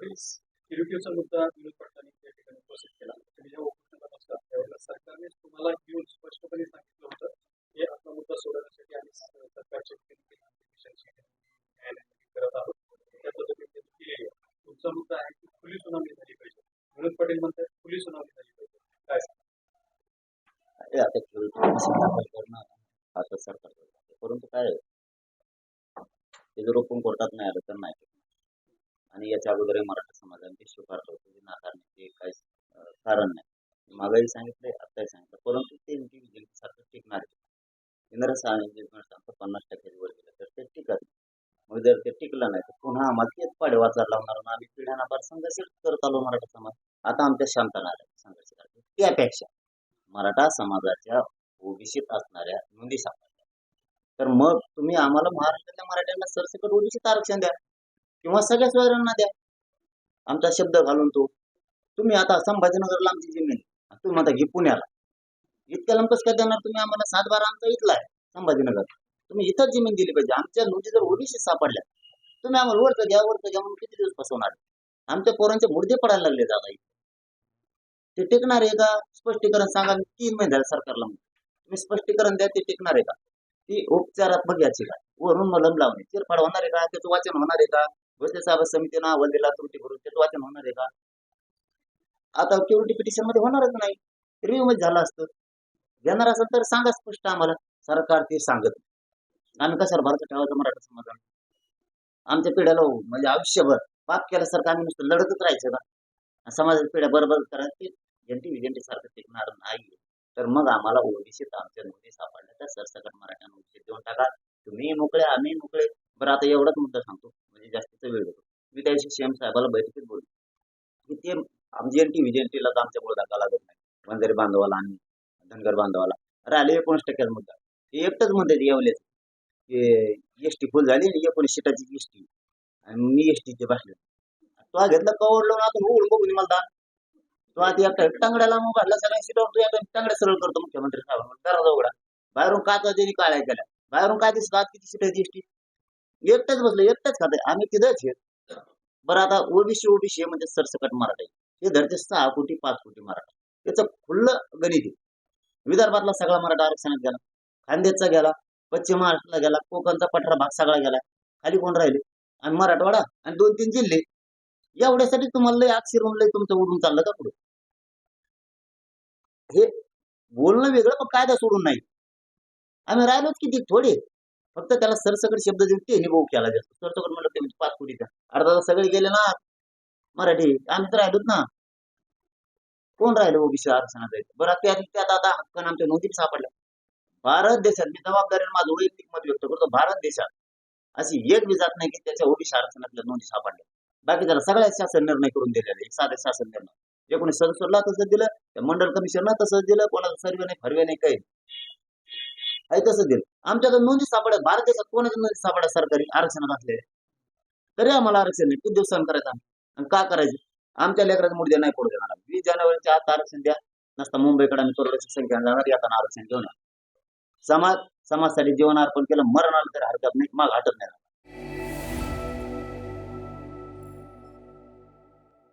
पाटील किरुटीचा मुद्दा विनोद पाटलांनी त्या ठिकाणी उपस्थित केला तुम्ही जेव्हा उपोषणाला बसला त्यावेळेला सरकारने तुम्हाला घेऊन स्पष्टपणे सांगितलं होतं की आपला मुद्दा सोडवण्यासाठी आम्ही सरकारच्या न्यायालयामध्ये करत आहोत त्या पद्धतीने केलेली आहे तुमचा मुद्दा आहे की खुली सुनावणी झाली पाहिजे विनोद पटेल म्हणतात खुली सुनावणी झाली पाहिजे काय आता आता सरकार परंतु काय आहे, ते जर ओपन कोर्टात नाही आलं तर नाही आणि याच्या अगोदर मराठा समाजाने ते स्वीकारलं होतं. ते नाकारण्याचे काही कारण नाही. मागाही सांगितलंय आत्ताही सांगितलं परंतु ते सारखं टिकणार इंद्र केंद्र पन्नास टक्के वर गेलं तर ते टिकत नाही. मग जर ते टिकलं नाही तर पुन्हा आम्हाला तेच पाडे वाचायला लावणार ना. आम्ही पिढ्याना फार संघर्ष करत आलो मराठा समाज. आता आमच्या शांत संघर्ष करतो त्यापेक्षा मराठा समाजाच्या ओबीसीत असणाऱ्या नोंदी सांगा तर मग तुम्ही आम्हाला महाराष्ट्रातल्या मराठ्यांना सरसकट ओबीसीत आरक्षण द्या. किंवा सगळ्याच वगैरेंना द्या. आमचा शब्द घालून तो. तुम्ही आता संभाजीनगरला आमची जमीन. तुम्ही म्हणता घे पुण्याला. इतक्या लंपस काय देणार तुम्ही? आम्हाला सात बारा आमचा इथला आहे संभाजीनगर. तुम्ही इथंच जमीन दिली पाहिजे. आमच्या नोंदी जर ओबीसी सापडल्या तुम्ही आम्हाला वरचं घ्या वरचं घ्या म्हणून किती दिवस फसवणार? आमच्या पोरांचे मुर्दे पडायला लागले दादा ते टिकणार आहे का? स्पष्टीकरण सांगा. मी तीन महिने झाले सरकारला तुम्ही स्पष्टीकरण द्या ते टिकणार आहे का? ती उपचारात्मक याची काय. वरून मलम लावणे. चिरफाड होणार आहे का? त्याचं वाचन होणार आहे का? साहेब समितीनं अहवाल दिला त्रुटी भरून त्याचं वाचन होणार आहे का? आता क्युरिटी पिटिशनमध्ये होणारच नाही. रिव्ह्यू मध्ये झालं असतं. घेणार असेल तर सांगा स्पष्ट आम्हाला. सरकार ते सांगत आम्ही कशाला भारत ठेवायचं मराठा समाजाला? आमच्या पिढ्याला हो, म्हणजे आयुष्यभर पाप केल्यासारखं आम्ही नुसतं लढतच राहायचं का समाजाच्या पिढ्या बरोबर करायची जंटी विजंटी सारखं टिकणार नाही. तर मग आम्हाला ओबीसीत आमच्या नोंदी सापडल्या तर सरसकट मराठ्यांना ओबीसीत देऊन टाका. तुम्ही मोकळे आम्ही मोकळे. बरं आता एवढाच मुद्दा सांगतो. म्हणजे वेळ होतो मी त्या दिवशी सीएम साहेबाला बैठकीत बोललो. की ते आमची एनटी टीला तर आमच्यामुळे धक्का लागत नाही. वंजारी बांधवाला आणि धनगर बांधवाला. राहिले एकोणीस टक्क्याचा मुद्दा. ते एकटंच म्हणतात यावलेच की एस टी फुल झाली आणि एकोणीस सीटाची एस टी आणि मी एस टीचे बसले. तो घेतला कवर लावून आता उघडून बघून मला दा. तो आता एकटा टांगड्याला मग घातला सगळ्या सीटावर तू एकटा टांगड्या सरळ करतो. मुख्यमंत्री साहेब दराजा उघडा. बाहेरून काय त्याने त्यांनी काळ्या केल्या? बाहेरून काय दिसत आत किती सीट आहे एस टी एकटाच बसलं एकटाच खाते आम्ही तिथंच आहे. बरं आता ओबीसी ओबीसी म्हणजे सरसकट मराठा. हे धरते सहा कोटी पाच कोटी मराठा. याचं खुल्लं गणित आहे. विदर्भातला सगळा मराठा आरक्षणात गेला. खानदेशचा गेला पश्चिम महाराष्ट्राला गेला कोकणचा पठारा भाग सगळा गेला. खाली कोण राहिले? आणि मराठवाडा आणि दोन तीन जिल्हे. एवढ्यासाठी तुम्हाला लय अक्षर लय तुमचं उडून चाललं का पुढे? हे बोलणं वेगळं पण कायदा सोडून नाही. आम्ही राहिलोच किती? थोडे. फक्त त्याला सरसकट शब्द देऊन ते निभाव केला जातो. सरसकट म्हणलं ते म्हणजे पाच कोटीचा अर्धा तास सगळे गेले ना? मराठी. आम्ही तर राहिलोत ना? कोण राहिलं हो ओबीसी आरक्षणात बरं त्यात त्यात आता हक्कन आमच्या नोंदीत सापडल्या. भारत देशात मी जबाबदारीने माझं वैयक्तिक मत व्यक्त करतो. भारत देशात अशी एक बी जात नाही की त्याच्या ओबीसी आरक्षणातल्या नोंदी सापडल्या. बाकी त्याला सगळ्या शासन निर्णय करून दिलेले साधे शासन निर्णय. एकोणीस सदस्यला तसंच दिलं त्या मंडळ कमिशनला तसंच दिलं कोणाचा सर्वे नाही फरवे नाही काही आहे तसं दिलं. आमच्याकडे नोंदी सापडत भारत देशात कोणाच्या नोंदी सापडत सरकारी आरक्षणात असलेले तरी आम्हाला आरक्षण नाही. किती दिवसांनी करायचं आम्ही? आणि का करायचं? आमच्या लेकराचा मुद्दे नाही पडू देणार वीस जानेवारीच्या आत आरक्षण द्या. नसता मुंबईकडे आम्ही करोडची संख्या जाणार यात आरक्षण घेऊन समाज समाजासाठी जीवन अर्पण केलं मरण आलं तर हरकत नाही मग हटत नाही.